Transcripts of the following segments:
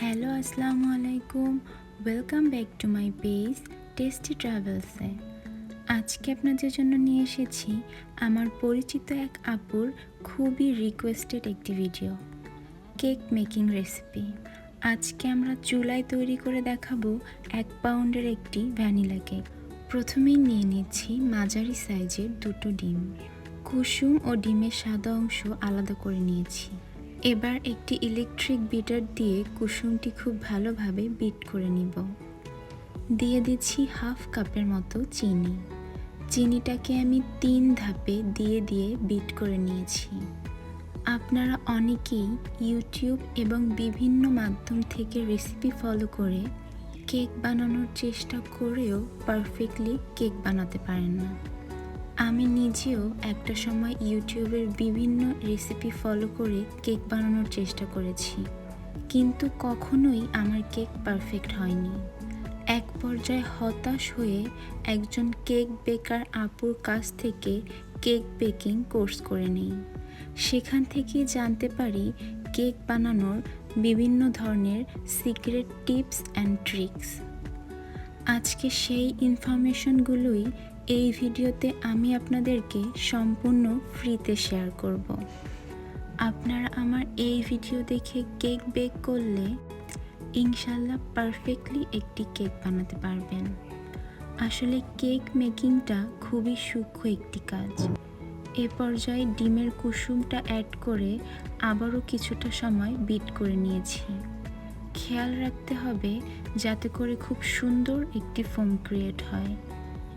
Hello আসসালামু আলাইকুম welcome back to my page tasty ট্রাভেলসে আজকে আপনাদের জন্য নিয়ে এসেছি আমার পরিচিত এক আপুর খুবই রিকোয়েস্টেড একটি ভিডিও কেক মেকিং রেসিপি আজকে আমরা চুলায় তৈরি করে দেখাবো এক পাউন্ডের একটি ভ্যানিলা কেক প্রথমেই নিয়ে নিচ্ছি মাঝারি সাইজের দুটো ডিম। কুসুম ও ডিমের সাদা অংশ আলাদা করে নিয়েছি। এবার একটি ইলেকট্রিক বিটার দিয়ে কুসুমটি খুব ভালোভাবে বিট করে নিব। দিয়ে দিচ্ছি হাফ কাপের মতো চিনি। চিনিটাকে আমি তিন ধাপে দিয়ে দিয়ে বিট করে নিয়েছি। আপনারা অনেকেই ইউটিউব এবং বিভিন্ন মাধ্যম থেকে রেসিপি ফলো করে কেক বানানোর চেষ্টা করেও পারফেক্টলি কেক বানাতে পারেন না। আমি নিজেও একটা সময় ইউটিউবের বিভিন্ন রেসিপি ফলো করে কেক বানানোর চেষ্টা করেছি। কিন্তু কখনোই আমার কেক পারফেক্ট হয়নি। এক পর্যায়ে হতাশ হয়ে একজন কেক বেকার আপুর কাছ থেকে কেক বেকিং কোর্স করে নিই। সেখান থেকেই জানতে পারি কেক বানানোর বিভিন্ন ধরনের সিক্রেট টিপস অ্যান্ড ট্রিক্স আজকে সেই ইনফরমেশনগুলোই এই ভিডিওতে আমি আপনাদেরকে সম্পূর্ণ ফ্রিতে শেয়ার করব। আপনারা আমার এই ভিডিও দেখে কেক বেক করলে ইনশাল্লাহ পারফেক্টলি একটি কেক বানাতে পারবেন। আসলে কেক মেকিংটা খুবই সূক্ষ্ম একটি কাজ। এ পর্যায়ে ডিমের কুসুমটা অ্যাড করে আবারও কিছুটা সময় বিট করে নিয়েছি। খেয়াল রাখতে হবে যাতে করে খুব সুন্দর একটি ফোম ক্রিয়েট হয়।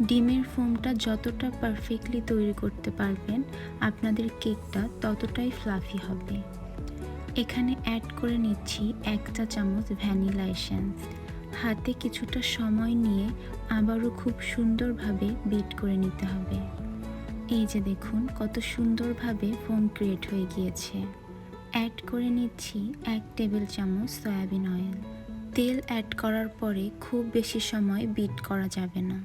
ডিমের ফোমটা যতটা পারফেক্টলি তৈরি করতে পারবেন, আপনাদের কেকটা ততটাই ফ্লাফি হবে। এখানে অ্যাড করে নিচ্ছি এক চা চামচ ভ্যানিলা এসেন্স হাতে কিছুটা সময় নিয়ে আবারও খুব সুন্দরভাবে বিট করে নিতে হবে। এই যে দেখুন, কত সুন্দরভাবে ফোম ক্রিয়েট হয়ে গিয়েছে। অ্যাড করে নিচ্ছি এক টেবিল চামচ সয়াবিন অয়েল তেল অ্যাড করার পরে খুব বেশি সময় বিট করা যাবে না।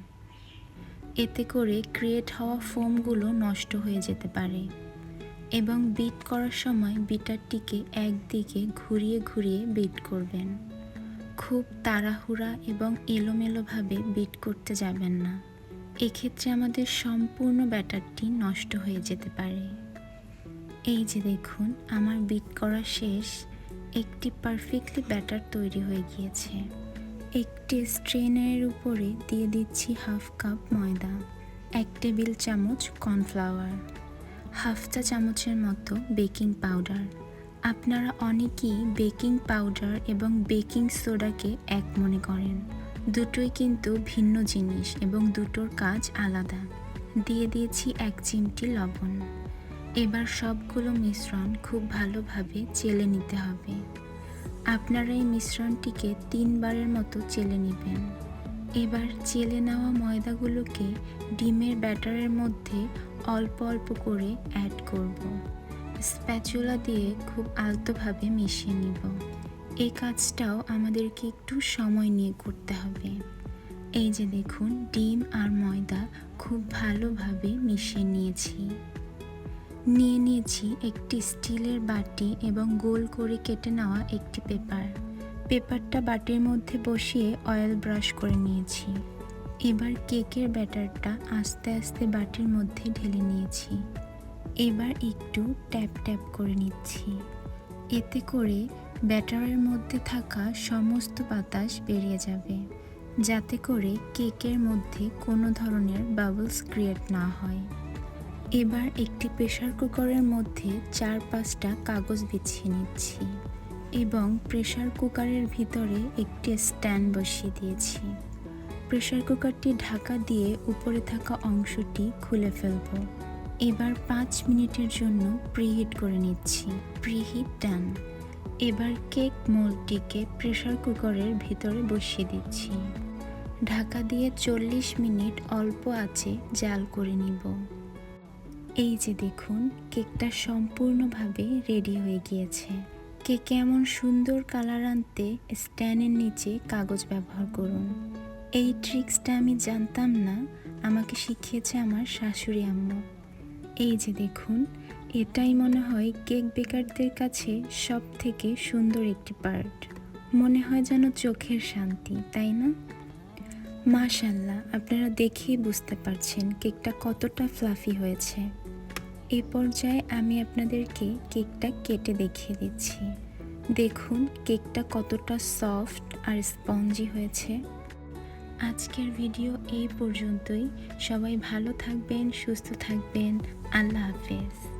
এতে করে ক্রিয়েট হওয়া ফোমগুলো নষ্ট হয়ে যেতে পারে এবং বিট করার সময় বিটারটিকে একদিকে ঘুরিয়ে ঘুরিয়ে বিট করবেন। খুব তাড়াহুড়া এবং এলোমেলোভাবে বিট করতে যাবেন না। এক্ষেত্রে আমাদের সম্পূর্ণ ব্যাটারটি নষ্ট হয়ে যেতে পারে। এই যে দেখুন, আমার বিট করা শেষ, একটি পারফেক্টলি ব্যাটার তৈরি হয়ে গিয়েছে। একটি স্ট্রেনের উপরে দিয়ে দিচ্ছি হাফ কাপ ময়দা, এক টেবিল চামচ কর্নফ্লাওয়ার, হাফ চা চামচের মতো বেকিং পাউডার। আপনারা অনেকেই বেকিং পাউডার এবং বেকিং সোডাকে এক মনে করেন। দুটোই কিন্তু ভিন্ন জিনিস এবং দুটোর কাজ আলাদা। দিয়ে দিয়েছি এক চিমটি লবণ। এবার সবগুলো মিশ্রণ খুব ভালোভাবে চেলে নিতে হবে। আপনারা এই মিশ্রণটিকে তিনবারের মতো চেলে নেবেন। এবার চেলে নেওয়া ময়দাগুলোকে ডিমের ব্যাটারের মধ্যে অল্প অল্প করে অ্যাড করব। স্প্যাচুলা দিয়ে খুব আলতোভাবে মিশিয়ে নিব। এই কাজটাও আমাদেরকে একটু সময় নিয়ে করতে হবে। এই যে দেখুন, ডিম আর ময়দা খুব ভালোভাবে মিশিয়ে নিয়েছি। নিয়ে নিয়েছি একটি স্টিলের বাটি এবং গোল করে কেটে নেওয়া একটি পেপার। পেপারটা বাটির মধ্যে বসিয়ে অয়েল ব্রাশ করে নিয়েছি। এবার কেকের ব্যাটারটা আস্তে আস্তে বাটির মধ্যে ঢেলে নিয়েছি। এবার একটু ট্যাপ ট্যাপ করে নিচ্ছি। এতে করে ব্যাটারের মধ্যে থাকা সমস্ত বাতাস বেরিয়ে যাবে, যাতে করে কেকের মধ্যে কোনো ধরনের বাবলস ক্রিয়েট না হয়। এবার একটি প্রেশার কুকারের মধ্যে চার পাঁচটা কাগজ বিছিয়ে নিচ্ছি এবং প্রেশার কুকারের ভিতরে একটি স্ট্যান্ড বসিয়ে দিয়েছি। প্রেশার কুকারটি ঢাকা দিয়ে উপরে থাকা অংশটি খুলে ফেলব। এবার পাঁচ মিনিটের জন্য প্রিহিট করে নিচ্ছি। Preheat done. এবার কেক মোল্ডটিকে প্রেশার কুকারের ভিতরে বসিয়ে দিচ্ছি। ঢাকা দিয়ে চল্লিশ মিনিট অল্প আছে জাল করে নিব। এই যে দেখুন, কেকটা সম্পূর্ণভাবে রেডি হয়ে গিয়েছে। কেকে এমন সুন্দর কালার আনতে স্ট্যান্ডের নিচে কাগজ ব্যবহার করুন। এই ট্রিক্সটা আমি জানতাম না, আমাকে শিখিয়েছে আমার শাশুড়ি আম্মু। এই যে দেখুন, এটাই মনে হয় কেক বেকারদের কাছে সব থেকে সুন্দর একটি পার্ট মনে হয় যেন চোখের শান্তি, তাই না? মাশাল্লাহ, আপনারা দেখেই বুঝতে পারছেন কেকটা কতটা ফ্লাফি হয়েছে। এই পর্যায়ে আমি আপনাদেরকে কেকটা কেটে দেখিয়ে দিচ্ছি। দেখুন কেকটা কতটা সফট আর স্পঞ্জি হয়েছে। আজকের ভিডিও এই পর্যন্তই। সবাই ভালো থাকবেন, সুস্থ থাকবেন। আল্লাহ হাফেজ।